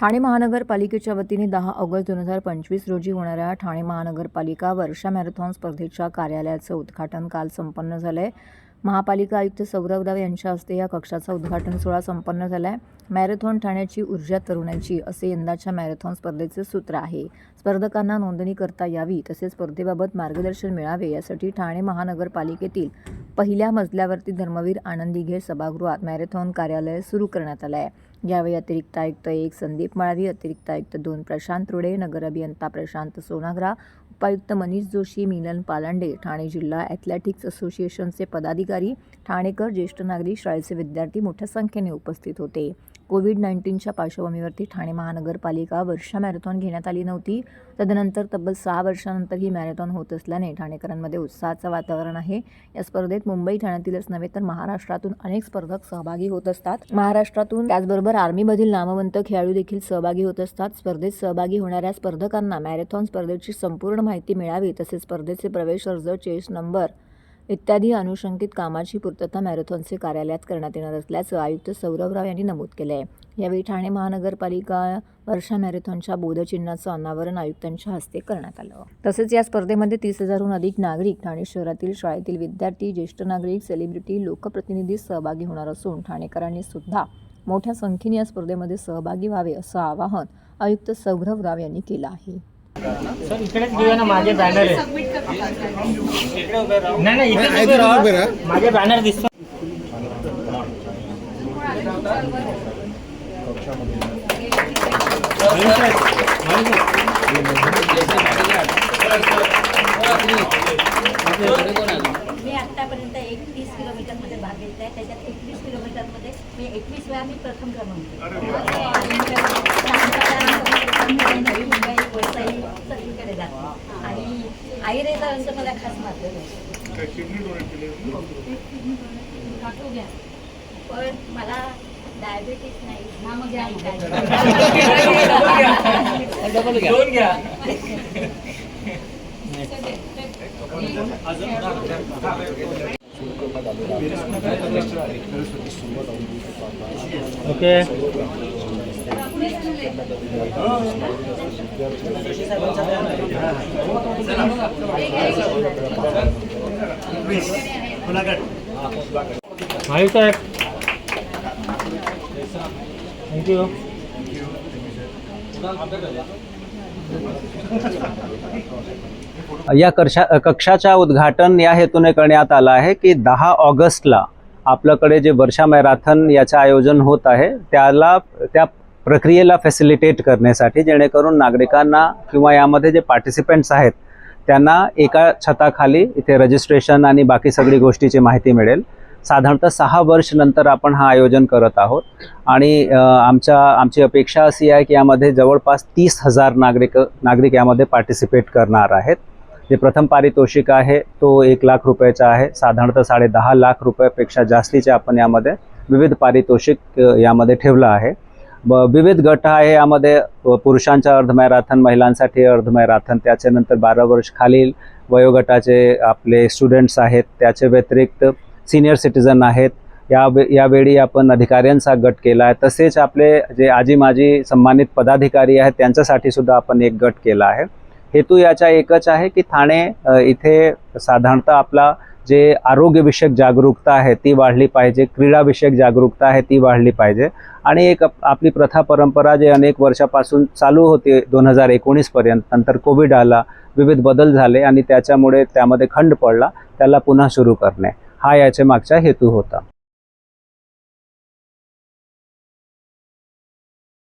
ठाणे महानगरपालिकेच्या वतीने दहा ऑगस्ट दोन हजार पंचवीस रोजी होणाऱ्या ठाणे महानगरपालिका वर्षा मॅरेथॉन स्पर्धेच्या कार्यालयाचं उद्घाटन काल संपन्न झालं आहे महापालिका आयुक्त सौरभ राव यांच्या हस्ते या कक्षाचा उद्घाटन सोहळा संपन्न झाला आहे मॅरेथॉन ठाण्याची ऊर्जा तरुणाची असे यंदाच्या मॅरेथॉन स्पर्धेचे सूत्र आहे. स्पर्धकांना नोंदणी करता यावी तसेच स्पर्धेबाबत मार्गदर्शन मिळावे यासाठी ठाणे महानगरपालिकेतील पहिल्या मजल्यावरती धर्मवीर आनंदी घेर सभागृहात मॅरेथॉन कार्यालय सुरू करण्यात आलं आहे यावेळी अतिरिक्त आयुक्त एक. संदीप माळवी अतिरिक्त आयुक्त दोन प्रशांत रुडे नगर अभियंता प्रशांत सोनाग्रा उपायुक्त मनीष जोशी मिलन पालांडे ठाणे जिल्हा ॲथलेटिक्स असोसिएशनचे पदाधिकारी ठाणेकर ज्येष्ठ नागरिक शाळेचे विद्यार्थी मोठ्या संख्येने उपस्थित होते. कोविड नाईन्टीनच्या पार्श्वभूमीवरती ठाणे महानगरपालिका वर्षा मॅरेथॉन घेण्यात आली नव्हती. तदनंतर तब्बल सहा वर्षानंतर ही मॅरेथॉन होत असल्याने ठाणेकरांमध्ये उत्साहाचं वातावरण आहे. या स्पर्धेत मुंबई ठाण्यातीलच नव्हे तर महाराष्ट्रातून अनेक स्पर्धक सहभागी होत असतात. महाराष्ट्रातून त्याचबरोबर आर्मीमधील नामवंत खेळाडू देखील सहभागी होत असतात. स्पर्धेत सहभागी होणाऱ्या स्पर्धकांना मॅरेथॉन स्पर्धेची संपूर्ण माहिती मिळावी तसेच स्पर्धेचे प्रवेश अर्ज चेस नंबर इत्यादी अनुषंगित कामाची पूर्तता मॅरेथॉनचे कार्यालयात करण्यात येणार असल्याचं आयुक्त सौरभ राव यांनी नमूद केलं आहे यावेळी ठाणे महानगरपालिका वर्षा मॅरेथॉनच्या बोधचिन्हाचं अनावरण आयुक्तांच्या हस्ते करण्यात आलं. तसेच या स्पर्धेमध्ये तीस हजारहून अधिक नागरिक ठाणे शहरातील शाळेतील विद्यार्थी ज्येष्ठ नागरिक सेलिब्रिटी लोकप्रतिनिधी सहभागी होणार असून ठाणेकरांनी सुद्धा मोठ्या संख्येने या स्पर्धेमध्ये सहभागी व्हावे असं आवाहन आयुक्त सौरभ राव यांनी केलं आहे. सर इकडेच घेऊया ना माझे बॅनर आहे नाही नाही इथेच उभे राहा. उभे बॅनर दिसतो मी आतापर्यंत एकतीस किलोमीटरमध्ये भाग घेतला आहे त्याच्यात एकवीस किलोमीटरमध्ये मी एकवीस वेळा मी प्रथम क्रमांक मला खास मार्गदर्शन पण मला डायबेटीस नाही. ना मग दोन घ्या. ओके. माहिती साहेब थँक्यू या कक्षा कक्षाच्या उद्घाटन या हेतूने करण्यात आलं आहे की दहा ऑगस्टला आपल्याकडे जे वर्षा मॅरेथॉन याचं आयोजन होत आहे त्याला त्या प्रक्रियेला फॅसिलिटेट करण्यासाठी जेणेकरून नागरिकांना किंवा यामध्ये जे पार्टिसिपेंट्स आहेत त्यांना एका छताखाली इथे रजिस्ट्रेशन आणि बाकी सगळी गोष्टीची माहिती मिळेल. साधारणतः सहा वर्ष नंतर आपण हा आयोजन करत आहोत. आणि आमच्या आमची अपेक्षा अशी आहे की यामध्ये जवळपास तीस हजार नागरिक नागरिक यामध्ये पार्टिसिपेट करणार आहेत. जे प्रथम पारितोषिक आहे तो एक लाख रुपयाचा आहे. साधारणतः साडे दहा लाख रुपयापेक्षा जास्तीचे आपण यामध्ये विविध पारितोषिक यामध्ये ठेवलं आहे. विविध गट आहे. यामध्ये पुरुषांच्या अर्धमॅराथन महिलांसाठी अर्धमॅराथन त्याच्यानंतर बारा वर्ष खालील वयोगटाचे आपले स्टुडंट्स आहेत. त्याचे व्यतिरिक्त सिनियर सिटीजन आहेत. या यावेळी आपण अधिकाऱ्यांचा गट केला आहे. तसेच आपले जे आजी माजी सन्मानित पदाधिकारी आहेत त्यांच्यासाठी सुद्धा आपण एक गट केला आहे. हेतू याचा एकच आहे की ठाणे इथे साधारणतः आपला जे आरोग्यविषयक जागरूकता आहे ती वाढली पाहिजे क्रीडाविषयक जागरूकता आहे ती वाढली पाहिजे. आणि एक आपली प्रथा परंपरा जे अनेक वर्षापासून चालू होती दोन हजार एकोणीसपर्यंत नंतर कोविड आला विविध बदल झाले आणि त्याच्यामुळे त्यामध्ये खंड पडला त्याला पुन्हा सुरू करणे. हा याच्या मागचा हेतू होता.